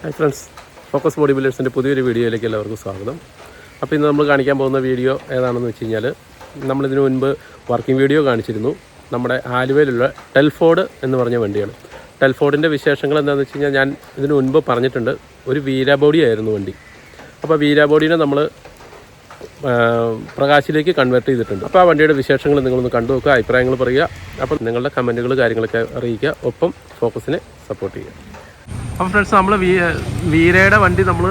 Hi friends focus body ബിൽഡേഴ്സിന്റെ പുതിയൊരു വീഡിയോയിലേക്ക് എല്ലാവർക്കും സ്വാഗതം. അപ്പോൾ ഇന്ന് നമ്മൾ കാണിക്കാൻ പോകുന്ന വീഡിയോ ഏതാണെന്ന് വെച്ച് കഴിഞ്ഞാൽ നമ്മളിതിനു മുൻപ് വർക്കിംഗ് വീഡിയോ കാണിച്ചിരുന്നു. നമ്മുടെ ആലുവയിലുള്ള ടെൽഫോർഡ് എന്ന് പറഞ്ഞ വണ്ടിയാണ്. ടെൽഫോർഡിന്റെ വിശേഷങ്ങൾ എന്താണെന്ന് വെച്ച് കഴിഞ്ഞാൽ ഞാൻ ഇതിനു മുൻപ് പറഞ്ഞിട്ടുണ്ട്. ഒരു വീരാബോഡി ആയിരുന്നു വണ്ടി. അപ്പോൾ വീരാബോഡീനെ നമ്മൾ പ്രകാശിലേക്ക് കൺവേർട്ട് ചെയ്തിട്ടുണ്ട്. അപ്പോൾ ആ വണ്ടിയുടെ വിശേഷങ്ങൾ നിങ്ങളൊന്ന് കണ്ടു നോക്കുക അഭിപ്രായങ്ങൾ പറയുക. അപ്പോൾ നിങ്ങളുടെ കമന്റുകൾ കാര്യങ്ങളൊക്കെ അറിയിക്കുക. ഒപ്പം ഫോക്കസിനെ സപ്പോർട്ട് ചെയ്യുക. അപ്പോൾ ഫ്രണ്ട്സ് നമ്മൾ വീ വീരയുടെ വണ്ടി നമ്മൾ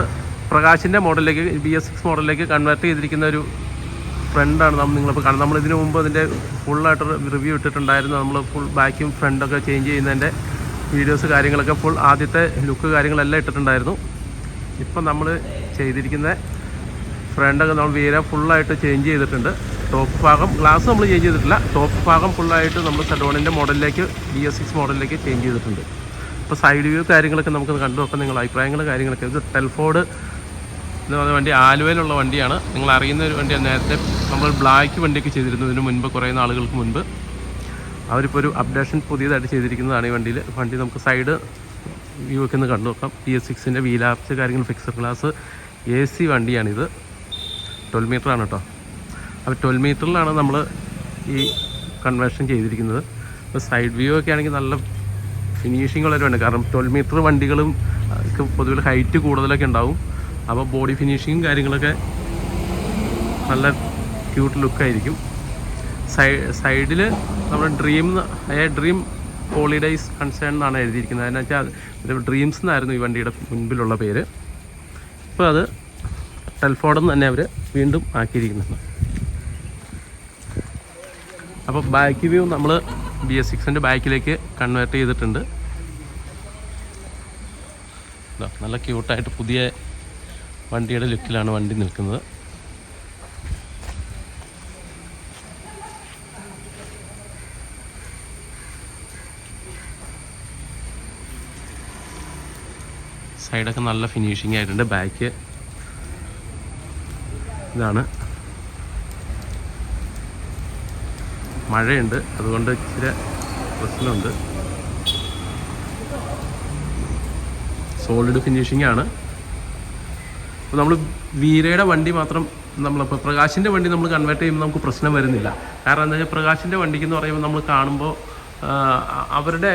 പ്രകാശിന്റെ മോഡലിലേക്ക് ബി എസ് സിക്സ് മോഡലിലേക്ക് കൺവേർട്ട് ചെയ്തിരിക്കുന്ന ഒരു ഫ്രണ്ടാണ് നമ്മൾ നിങ്ങളിപ്പോൾ കാണുന്നത്. നമ്മൾ ഇതിനു മുമ്പ് അതിന്റെ ഫുള്ളായിട്ട് റിവ്യൂ ഇട്ടിട്ടുണ്ടായിരുന്നു. നമ്മൾ ഫുൾ ബാക്കും ഫ്രണ്ടൊക്കെ ചേഞ്ച് ചെയ്യുന്നതിന്റെ വീഡിയോസ് കാര്യങ്ങളൊക്കെ ഫുൾ ആദ്യത്തെ ലുക്ക് കാര്യങ്ങളെല്ലാം ഇട്ടിട്ടുണ്ടായിരുന്നു. ഇപ്പം നമ്മൾ ചെയ്തിരിക്കുന്ന ഫ്രണ്ടൊക്കെ നമ്മൾ വീര ഫുള്ളായിട്ട് ചേഞ്ച് ചെയ്തിട്ടുണ്ട്. ടോപ്പ് ഭാഗം ഗ്ലാസ് നമ്മൾ ചേഞ്ച് ചെയ്തിട്ടില്ല. ടോപ്പ് ഭാഗം ഫുള്ളായിട്ട് നമ്മൾ സെഡോണിന്റെ മോഡലിലേക്ക് ബി എസ് സിക്സ് മോഡലിലേക്ക് ചേഞ്ച് ചെയ്തിട്ടുണ്ട്. ഇപ്പോൾ സൈഡ് വ്യൂ കാര്യങ്ങളൊക്കെ നമുക്ക് കണ്ടു. അപ്പം നിങ്ങൾ അഭിപ്രായങ്ങൾ കാര്യങ്ങളൊക്കെ. ഇത് ടെൽഫോർഡ് എന്ന് പറഞ്ഞ വണ്ടി ആലുവയിലുള്ള വണ്ടിയാണ്. നിങ്ങൾ അറിയുന്ന ഒരു വണ്ടിയാണ്. നേരത്തെ നമ്മൾ ബ്ലാക്ക് വണ്ടിയൊക്കെ ചെയ്തിരുന്നു. ഇതിന് മുൻപ് കുറേ നാളുകൾക്ക് മുൻപ്. അവരിപ്പോൾ ഒരു അപ്ഡേഷൻ പുതിയതായിട്ട് ചെയ്തിരിക്കുന്നതാണ് ഈ വണ്ടിയിൽ വണ്ടി നമുക്ക് സൈഡ് വ്യൂ ഒക്കെ ഒന്ന് കണ്ടു നോക്കാം. പി എസ് സിക്സിന്റെ വീലാപ്സ് കാര്യങ്ങൾ ഫിക്സഡ് ഗ്ലാസ് എ സി വണ്ടിയാണിത്. ട്വൽവ് മീറ്റർ ആണ് കേട്ടോ അപ്പോൾ ട്വൽവ് മീറ്ററിലാണ് നമ്മൾ ഈ കൺവേർഷൻ ചെയ്തിരിക്കുന്നത്. അപ്പോൾ സൈഡ് വ്യൂ ഒക്കെ ആണെങ്കിൽ നല്ല ഫിനിഷിംഗ് വളരെ വേണ്ട. കാരണം ട്വൽവ് മീറ്റർ വണ്ടികളും പൊതുവെ ഹൈറ്റ് കൂടുതലൊക്കെ ഉണ്ടാവും. അപ്പോൾ ബോഡി ഫിനിഷിങ്ങും കാര്യങ്ങളൊക്കെ നല്ല ക്യൂട്ട് ലുക്കായിരിക്കും സൈ സൈഡിൽ നമ്മുടെ ഡ്രീം ഡ്രീം ഹോളിഡേയ്സ് കൺസേൺ എന്നാണ് എഴുതിയിരിക്കുന്നത്. അതിനെ വെച്ചാൽ ഡ്രീംസ് എന്നായിരുന്നു ഈ വണ്ടിയുടെ മുൻപിലുള്ള പേര്. ഇപ്പോൾ അത് ടെൽഫോർഡെന്ന് തന്നെ അവർ വീണ്ടും ആക്കിയിരിക്കുന്നുണ്ട് അപ്പോൾ ബാക്ക് വ്യൂ നമ്മൾ ബി എസ് സിക്സിന്റെ ബാക്കിലേക്ക് കൺവേർട്ട് ചെയ്തിട്ടുണ്ട്. നല്ല ക്യൂട്ടായിട്ട് പുതിയ വണ്ടിയുടെ ലുക്കിലാണ് വണ്ടി നിൽക്കുന്നത്. സൈഡൊക്കെ നല്ല ഫിനിഷിംഗ് ആയിട്ടുണ്ട് ബാക്ക് ഇതാണ്. മഴയുണ്ട്. അതുകൊണ്ട് ഇച്ചിരി പ്രശ്നമുണ്ട്. സോളിഡ് ഫിനിഷിംഗ് ആണ്. അപ്പോൾ നമ്മൾ വീരയുടെ വണ്ടി മാത്രം നമ്മളിപ്പോൾ പ്രകാശിന്റെ വണ്ടി നമ്മൾ കൺവേർട്ട് ചെയ്യുമ്പോൾ നമുക്ക് പ്രശ്നം വരുന്നില്ല. കാരണം എന്താ വെച്ചാൽ പ്രകാശിന്റെ വണ്ടിക്ക് എന്ന് പറയുമ്പോൾ നമ്മൾ കാണുമ്പോൾ അവരുടെ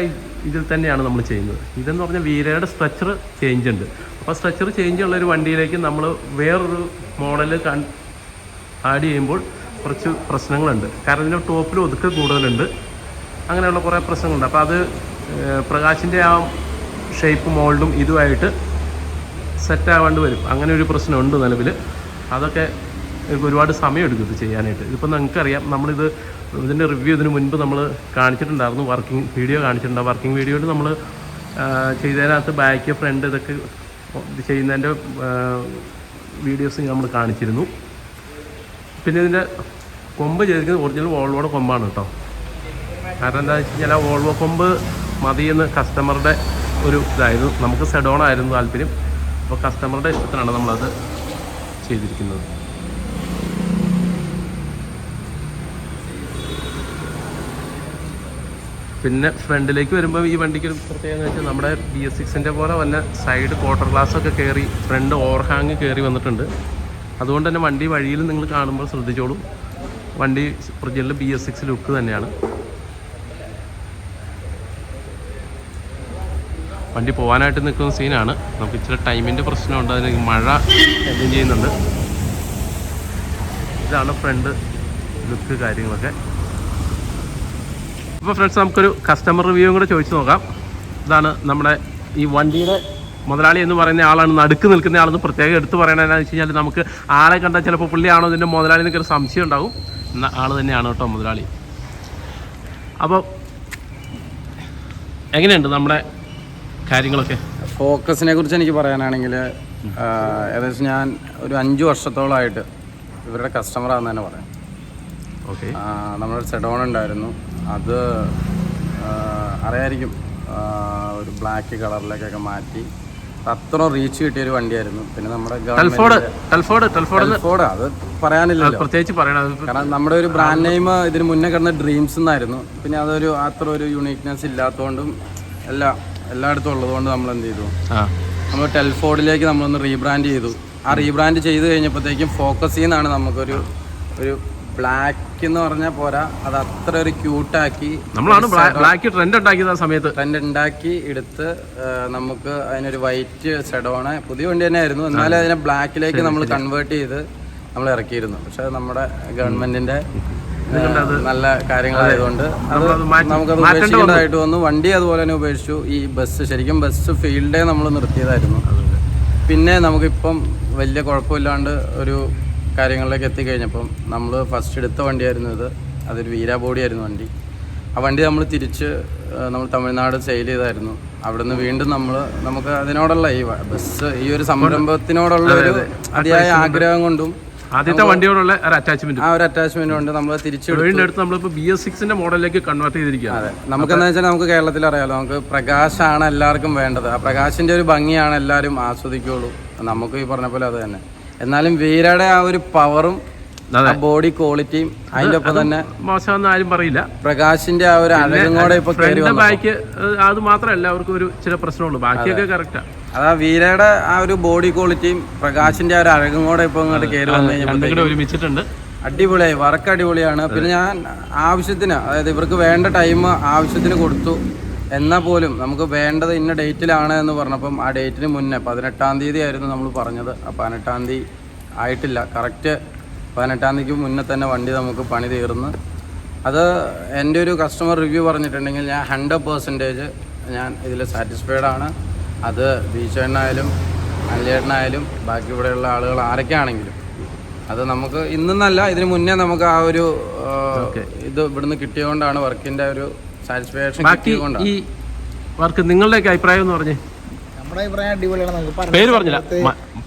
ഇതിൽ തന്നെയാണ് നമ്മൾ ചെയ്യുന്നത്. ഇതെന്ന് പറഞ്ഞാൽ വീരയുടെ സ്ട്രക്ചർ ചേഞ്ച് ഉണ്ട്. അപ്പോൾ സ്ട്രക്ചർ ചേഞ്ച് ഉള്ള ഒരു വണ്ടിയിലേക്ക് നമ്മൾ വേറൊരു കൺ ആഡ് ചെയ്യുമ്പോൾ കുറച്ച് പ്രശ്നങ്ങളുണ്ട്. കാരണം ഇതിന്റെ ടോപ്പിൽ ഒതുക്ക് കൂടുതലുണ്ട്. അങ്ങനെയുള്ള കുറേ പ്രശ്നങ്ങളുണ്ട്. അപ്പോൾ അത് പ്രകാശിന്റെ ആ ഷേപ്പ് മോൾഡും ഇതുമായിട്ട് സെറ്റാവേണ്ടി വരും. അങ്ങനെ ഒരു പ്രശ്നമുണ്ട് നിലവിൽ. അതൊക്കെ ഒരുപാട് സമയമെടുക്കും ഇത് ചെയ്യാനായിട്ട്. ഇതിപ്പോൾ നിങ്ങൾക്കറിയാം നമ്മളിത് ഇതിന്റെ റിവ്യൂ ഇതിന് മുൻപ് നമ്മൾ കാണിച്ചിട്ടുണ്ടായിരുന്നു. വർക്കിംഗ് വീഡിയോ കാണിച്ചിട്ടുണ്ട്. വർക്കിംഗ് വീഡിയോയിൽ നമ്മൾ ചെയ്തതിനകത്ത് ബാക്ക് ഫ്രണ്ട് ഇതൊക്കെ ഇത് ചെയ്യുന്നതിന്റെ വീഡിയോസ് നമ്മൾ കാണിച്ചിരുന്നു. പിന്നെ ഇതിന്റെ കൊമ്പ് ചെയ്തിരിക്കുന്നത് ഒറിജിനൽ വോൾവോടെ കൊമ്പാണ് കേട്ടോ. കാരണം എന്താ വെച്ച് കഴിഞ്ഞാൽ ആ വോൾവോ കൊമ്പ് മതിയെന്ന് കസ്റ്റമറുടെ ഒരു ഇതായിരുന്നു. നമുക്ക് സെഡോൺ ആയിരുന്നു താല്പര്യം. അപ്പോൾ കസ്റ്റമറുടെ ഇഷ്ടത്തിനാണ് നമ്മളത് ചെയ്തിരിക്കുന്നത്. പിന്നെ ഫ്രണ്ടിലേക്ക് വരുമ്പോൾ ഈ വണ്ടിക്ക് ഒരു പ്രത്യേകത എന്ന് വെച്ചാൽ നമ്മുടെ ബി എസ് സിക്സിന്റെ പോലെ വല്ല സൈഡ് ക്വാർട്ടർ ഗ്ലാസ് ഒക്കെ കയറി ഫ്രണ്ട് ഓവർഹാങ് കയറി വന്നിട്ടുണ്ട്. അതുകൊണ്ട് തന്നെ വണ്ടി വഴിയിൽ നിങ്ങൾ കാണുമ്പോൾ ശ്രദ്ധിച്ചോളൂ. വണ്ടി original B S six look തന്നെയാണ്. വണ്ടി പോകാനായിട്ട് നിൽക്കുന്ന സീനാണ് നമുക്ക് ഇച്ചിരി ടൈമിന്റെ പ്രശ്നമുണ്ട്. അതിന് മഴ എന്തും ചെയ്യുന്നുണ്ട്. ഇതാണ് ഫ്രണ്ട് ലുക്ക് കാര്യങ്ങളൊക്കെ. അപ്പോൾ ഫ്രണ്ട്സ് നമുക്കൊരു കസ്റ്റമർ റിവ്യൂ കൂടെ ചോദിച്ചു നോക്കാം. ഇതാണ് നമ്മുടെ ഈ വണ്ടിയുടെ മുതലാളി എന്ന് പറയുന്ന ആളാണ്. നടുക്ക് നിൽക്കുന്ന ആളെന്ന് പ്രത്യേകം എടുത്തു പറയണതെന്ന് വെച്ച് കഴിഞ്ഞാൽ നമുക്ക് ആളെ കണ്ടാൽ ചിലപ്പോൾ പുള്ളിയാണോ ഇതിന്റെ മുതലാളി എന്നൊക്കെ ഒരു സംശയം ഉണ്ടാവും. എന്ന ആൾ തന്നെയാണ് കേട്ടോ മുതലാളി. അപ്പോൾ എങ്ങനെയുണ്ട് നമ്മുടെ കാര്യങ്ങളൊക്കെ? ഫോക്കസിനെ കുറിച്ച് എനിക്ക് പറയാനാണെങ്കിൽ ഏകദേശം ഞാൻ ഒരു അഞ്ച് വർഷത്തോളമായിട്ട് ഇവരുടെ കസ്റ്റമറാന്ന് തന്നെ പറയാം. ഓക്കെ. നമ്മളൊരു സെഡോൺ ഉണ്ടായിരുന്നു. അത് അറിയായിരിക്കും ഒരു ബ്ലാക്ക് കളറിലേക്കൊക്കെ മാറ്റി അത്ര റീച്ച് കിട്ടിയ ഒരു വണ്ടിയായിരുന്നു. പിന്നെ നമ്മുടെ ടെൽഫോർഡ് അത് പറയാനില്ലല്ലോ. പ്രത്യേകിച്ച് കാരണം നമ്മുടെ ഒരു ബ്രാൻഡ് നെയിം ഇതിന് മുന്നേ കിടന്ന ഡ്രീംസ് എന്നായിരുന്നു. പിന്നെ അതൊരു അത്ര ഒരു യുണീക്നെസ് ഇല്ലാത്തതുകൊണ്ടും എല്ലാം എല്ലായിടത്തും ഉള്ളതുകൊണ്ട് നമ്മൾ എന്ത് ചെയ്തു? നമ്മൾ ടെൽഫോർഡിലേക്ക് നമ്മളൊന്ന് റീബ്രാൻഡ് ചെയ്തു. ആ റീബ്രാൻഡ് ചെയ്ത് കഴിഞ്ഞപ്പോഴത്തേക്കും ഫോക്കസ് ചെയ്യുന്നതാണ് നമുക്കൊരു ഒരു ബ്ലാക്ക് എന്ന് പറഞ്ഞാൽ പോരാ. അത് അത്ര ഒരു ക്യൂട്ടാക്കി നമ്മളാണ് ബ്ലാക്ക് ട്രെൻഡ് ഉണ്ടാക്കിയത് ആ സമയത്ത്. ട്രെൻഡ് ഉണ്ടാക്കി എടുത്ത് നമുക്ക് അതിനൊരു വൈറ്റ് സെഡോണ് പുതിയ വണ്ടി തന്നെ ആയിരുന്നു എന്നാലും അതിനെ ബ്ലാക്കിലേക്ക് നമ്മൾ കൺവേർട്ട് ചെയ്ത് നമ്മൾ ഇറക്കിയിരുന്നു. പക്ഷെ നമ്മുടെ ഗവൺമെന്റിന്റെ നല്ല കാര്യങ്ങളായതുകൊണ്ട് നമുക്കത് ഉപേക്ഷിക്കേണ്ടതായിട്ട് വന്നു. വണ്ടി അതുപോലെ തന്നെ ഉപേക്ഷിച്ചു. ഈ ബസ് ശരിക്കും ബസ് ഫീൽഡേ നമ്മൾ നിർത്തിയതായിരുന്നു. പിന്നെ നമുക്കിപ്പം വലിയ കുഴപ്പമില്ലാണ്ട് ഒരു കാര്യങ്ങളിലേക്ക് എത്തിക്കഴിഞ്ഞപ്പം നമ്മൾ ഫസ്റ്റ് എടുത്ത വണ്ടിയായിരുന്നു ഇത്. അതൊരു വീരാ ബോഡിയായിരുന്നു വണ്ടി. ആ വണ്ടി നമ്മൾ തിരിച്ച് നമ്മൾ തമിഴ്നാട് സെയിൽ ചെയ്തായിരുന്നു. അവിടുന്ന് വീണ്ടും നമ്മൾ നമുക്ക് അതിനോടുള്ള ഈ ബസ് ഈ ഒരു സംരംഭത്തിനോടുള്ള ഒരു അതിയായ ആഗ്രഹം കൊണ്ടും ആദ്യത്തെ വണ്ടിയോടുള്ള ഒരു അറ്റാച്ച്മെന്റ് ആ ഒരു അറ്റാച്ച്മെന്റ് കൊണ്ട് നമ്മൾ തിരിച്ചു വീണ്ടെടുത്ത് നമ്മളിപ്പോ ബി എസ് സിക്സിന്റെ മോഡലിലേക്ക് കൺവേർട്ട് ചെയ്തിരിക്കുകയാണ്. അതെ. നമുക്ക് എന്താ വെച്ചാൽ നമുക്ക് കേരളത്തിൽ അറിയാലോ നമുക്ക് പ്രകാശാണ് എല്ലാവർക്കും വേണ്ടത്. ആ പ്രകാശിന്റെ ഒരു ഭംഗിയാണ് എല്ലാവരും ആസ്വദിക്കുള്ളൂ. നമുക്ക് ഈ പറഞ്ഞ പോലെ അത് തന്നെ. എന്നാലും വീരയുടെ ആ ഒരു പവറും ബോഡി ക്വാളിറ്റിയും അതിന്റെ ഒപ്പം തന്നെ മോശമെന്ന് ആരും പറയില്ല. പ്രകാശിന്റെ ആ ഒരു അഴകും കൂടെ ഇപ്പൊ അത് മാത്രമല്ല അവർക്ക് ഒരു ചില പ്രശ്നമുള്ളൂ. ബാക്കിയൊക്കെ കറക്റ്റാ അതാ വീരയുടെ ആ ഒരു ബോഡി ക്വാളിറ്റിയും പ്രകാശിന്റെ ആ ഒരു അഴകും കൂടെ ഇപ്പൊ ഇങ്ങോട്ട് കയറി വന്നു കഴിഞ്ഞാൽ ഒരുമിച്ചിട്ടുണ്ട്. അടിപൊളിയായി വർക്ക് അടിപൊളിയാണ് പിന്നെ ഞാൻ ആവശ്യത്തിന് അതായത് ഇവർക്ക് വേണ്ട ടൈം ആവശ്യത്തിന് കൊടുത്തു. എന്നാൽ പോലും നമുക്ക് വേണ്ടത് ഇന്ന ഡേറ്റിലാണ് എന്ന് പറഞ്ഞപ്പം ആ ഡേറ്റിന് മുന്നേ പതിനെട്ടാം തീയതി ആയിരുന്നു നമ്മൾ പറഞ്ഞത്. ആ പതിനെട്ടാം തീയതി ആയിട്ടില്ല. കറക്റ്റ് പതിനെട്ടാം തീയതിക്ക് മുന്നേ തന്നെ വണ്ടി നമുക്ക് പണി തീർന്ന്. അത് എന്റെ ഒരു കസ്റ്റമർ റിവ്യൂ പറഞ്ഞിട്ടുണ്ടെങ്കിൽ ഞാൻ ഹൺഡ്രഡ് പേഴ്സന്റേജ് ഞാൻ ഇതിൽ സാറ്റിസ്ഫൈഡ് ആണ്. അത് ബീച്ചേട്ടനായാലും അല്ലേട്ടനായാലും ബാക്കി ഇവിടെയുള്ള ആളുകൾ ആരൊക്കെയാണെങ്കിലും. അത് നമുക്ക് ഇന്നല്ല ഇതിന് മുന്നേ നമുക്ക് ആ ഒരു ഇത് ഇവിടുന്ന് കിട്ടിയതുകൊണ്ടാണ് വർക്കിന്റെ ഒരു സാറ്റിസ്ഫാക്ഷൻ ബാക്കി ഈ വർക്ക് നിങ്ങളുടെയൊക്കെ അഭിപ്രായം എന്ന് പറഞ്ഞേ. നമ്മുടെ അഭിപ്രായം അടിപൊളിയാണ് നമുക്ക് പേര് പറഞ്ഞില്ല.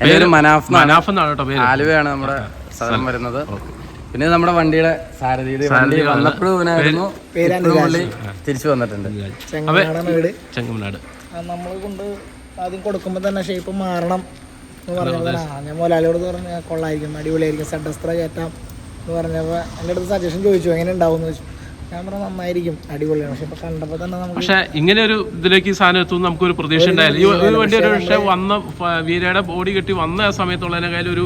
പേര് മനാഫ്. മനാഫ് എന്നാണ് കേട്ടോ പേര്. ആലുവയാണ് നമ്മുടെ സ്ഥലം വരുന്നത്. പിന്നെ നമ്മുടെ വണ്ടിയുടെ സാരഥി വണ്ടി വന്നപ്പോഴും ഇവനായിരുന്നു. പുള്ളി തിരിച്ചു വന്നിട്ടുണ്ട്. ചെങ്ങമനാട് നമ്മൾ കൊണ്ട് ആദ്യം കൊടുക്കുമ്പോൾ തന്നെ ഷേപ്പ് മാറണം എന്ന് പറഞ്ഞപ്പോൾ ഞാൻ മോലാലിയോട് പറഞ്ഞ കൊള്ളായിരിക്കും അടിപൊളിയായിരിക്കും സഡസ്ത്ര കയറ്റാം എന്ന് പറഞ്ഞപ്പോൾ എന്റെ അടുത്ത് സജഷൻ ചോദിച്ചു എങ്ങനെ ഉണ്ടാവും? എന്ന് ചോദിച്ചു. നന്നായിരിക്കും. അടിപൊളിയാണ്. പക്ഷെ ഇപ്പൊ തന്നെ നമുക്ക് പക്ഷെ ഇങ്ങനെ ഒരു ഇതിലേക്ക് ഈ സാധനം എത്തും നമുക്കൊരു പ്രതീക്ഷ ഉണ്ടായില്ല. ഈ ഒരു വണ്ടി ഒരു പക്ഷേ വന്ന വീരയുടെ ബോഡി കെട്ടി വന്ന സമയത്തുള്ളതിനേക്കാളും ഒരു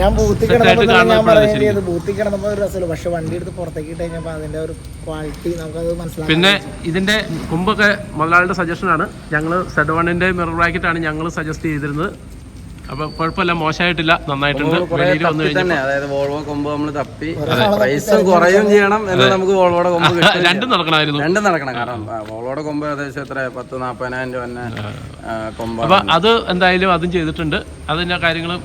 ഞാൻ ബൂത്തി കിടന്നപ്പോൾ പറയുന്നത് കിടന്നപ്പോൾ ഒരു രസമല്ലോ. പക്ഷെ വണ്ടി എടുത്ത് പുറത്തേക്ക് ഇട്ട് കഴിഞ്ഞപ്പോൾ അതിന്റെ ഒരു ക്വാളിറ്റി നമുക്കത് മനസ്സിലാക്കാം പിന്നെ ഇതിന്റെ മുമ്പൊക്കെ മുതലാളിയുടെ ആണ്. ഞങ്ങൾ സെഡ് വണ്ണിന്റെ മിറർ ബ്രാക്കറ്റ് ആണ് ഞങ്ങൾ സജസ്റ്റ് ചെയ്തിരുന്നത്. അപ്പൊ കുഴപ്പമില്ല മോശമായിട്ടില്ല നന്നായിട്ടുണ്ട്. വെളിയിൽ വന്നു അതായത് വോൾവോ കൊമ്പ് നമ്മൾ തപ്പി. പ്രൈസും കുറയും ചെയ്യണം എന്നാൽ നമുക്ക് വോൾവോടെ കൊമ്പ് കിട്ടും രണ്ടും നടക്കണമായിരുന്നു. രണ്ടും നടക്കണം. കാരണം ആ, വോൾവോയുടെ കൊമ്പ് ഏകദേശം എത്ര? പത്ത് നാപ്പതിനായിരം രൂപ തന്നെ ആ, കൊമ്പാണ്. അപ്പൊ അത് എന്തായാലും അതും ചെയ്തിട്ടുണ്ട്. അതിന്റെ കാര്യങ്ങളും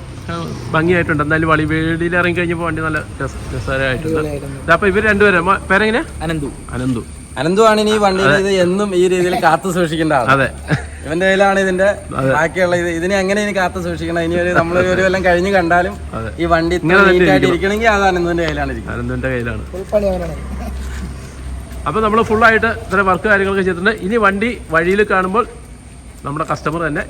ഭംഗിയായിട്ടുണ്ട്. എന്തായാലും വളി വേടിയിൽ ഇറങ്ങി കഴിഞ്ഞപ്പോൾ വണ്ടി നല്ല രസ- രസകരമായിട്ടുണ്ട്. അപ്പൊ ഇവർ രണ്ടുപേരും അമ്മ പേരെങ്ങനെ അനന്തു. അനന്തു. അനന്തുവാണ് ഇനി ഈ വണ്ടിയിൽ ഇത് എന്നും ഈ രീതിയിൽ കാത്തു സൂക്ഷിക്കേണ്ട അതെ. ഇവന്റെ കയ്യിലാണ് ഇതിന്റെ ബാക്കിയുള്ള ഇത്. ഇതിനെ എങ്ങനെ ഇനി കാത്തു സൂക്ഷിക്കണം? ഇനി ഒരു നമ്മൾ ഒരു കൊല്ലം കഴിഞ്ഞ് കണ്ടാലും ഈ വണ്ടി നീറ്റായിട്ട് ഇരിക്കണമെങ്കിൽ അത് അനന്തുവിന്റെ കയ്യിലാണ് അനന്തുവിന്റെ കയ്യിലാണ്. അപ്പൊ പണി ഫുൾ അപ്പോൾ നമ്മൾ ഫുള്ളായിട്ട് ഇത്ര വർക്ക് കാര്യങ്ങളൊക്കെ ചെയ്തിട്ടുണ്ട്. ഇനി വണ്ടി വഴിയിൽ കാണുമ്പോൾ നമ്മുടെ കസ്റ്റമർ തന്നെ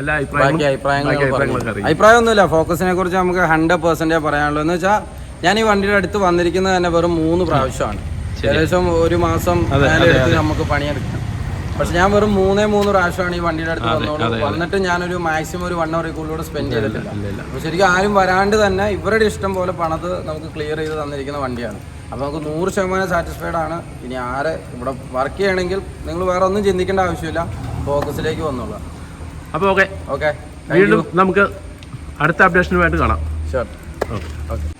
എല്ലാ അഭിപ്രായങ്ങളും അഭിപ്രായമൊന്നുമില്ല. ഫോക്കസിനെ കുറിച്ച് നമുക്ക് ഹൺഡ്രഡ് പെർസെന്റേ പറയാനുള്ളൂ. എന്ന് വെച്ചാൽ ഞാൻ ഈ വണ്ടിയുടെ അടുത്ത് വന്നിരിക്കുന്നത് തന്നെ വെറും മൂന്ന് പ്രാവശ്യമാണ്. ഏകദേശം ഒരു മാസം നമുക്ക് പണിയെടുക്കാം. പക്ഷെ ഞാൻ വെറും മൂന്നേ മൂന്ന് പ്രാവശ്യമാണ് ഈ വണ്ടിയുടെ അടുത്ത് വന്നോളൂ വന്നിട്ട് ഞാനൊരു മാക്സിമം ഒരു വൺ അവർ കൂടുതലൂടെ സ്പെൻഡ് ചെയ്തിട്ടില്ല. ശരിക്കും ആരും വരാണ്ട് തന്നെ ഇവരുടെ ഇഷ്ടം പോലെ പണത് നമുക്ക് ക്ലിയർ ചെയ്ത് തന്നിരിക്കുന്ന വണ്ടിയാണ്. അപ്പോൾ നമുക്ക് നൂറ് ശതമാനം സാറ്റിസ്ഫൈഡ് ആണ്. ഇനി ആരെ ഇവിടെ വർക്ക് ചെയ്യണമെങ്കിൽ നിങ്ങൾ വേറെ ഒന്നും ചിന്തിക്കേണ്ട ആവശ്യമില്ല. ഫോക്കസിലേക്ക് വന്നോളൂ. അപ്പോൾ ഓക്കെ ഓക്കെ വീണ്ടും നമുക്ക് അടുത്ത അപ്ഡേഷനുമായിട്ട് കാണാം. Sure okay okay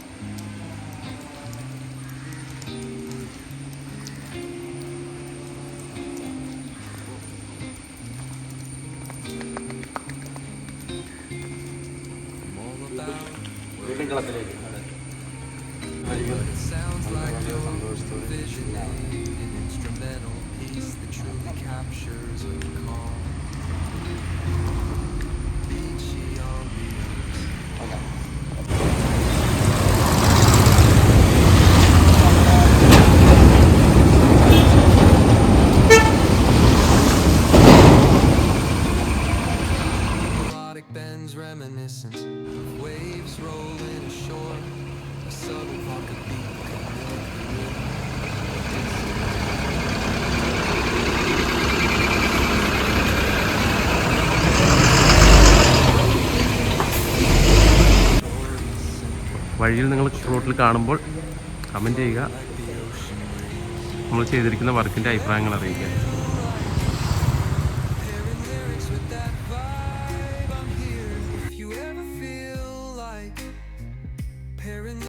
reminiscent of waves rolling ashore. A subtle vodka beat വഴിയിൽ നിങ്ങൾ റോട്ടിൽ കാണുമ്പോൾ കമന്റ് ചെയ്യുക. നമ്മൾ ചെയ്തിരിക്കുന്ന വർക്കിന്റെ അഭിപ്രായങ്ങൾ അറിയിക്കുക.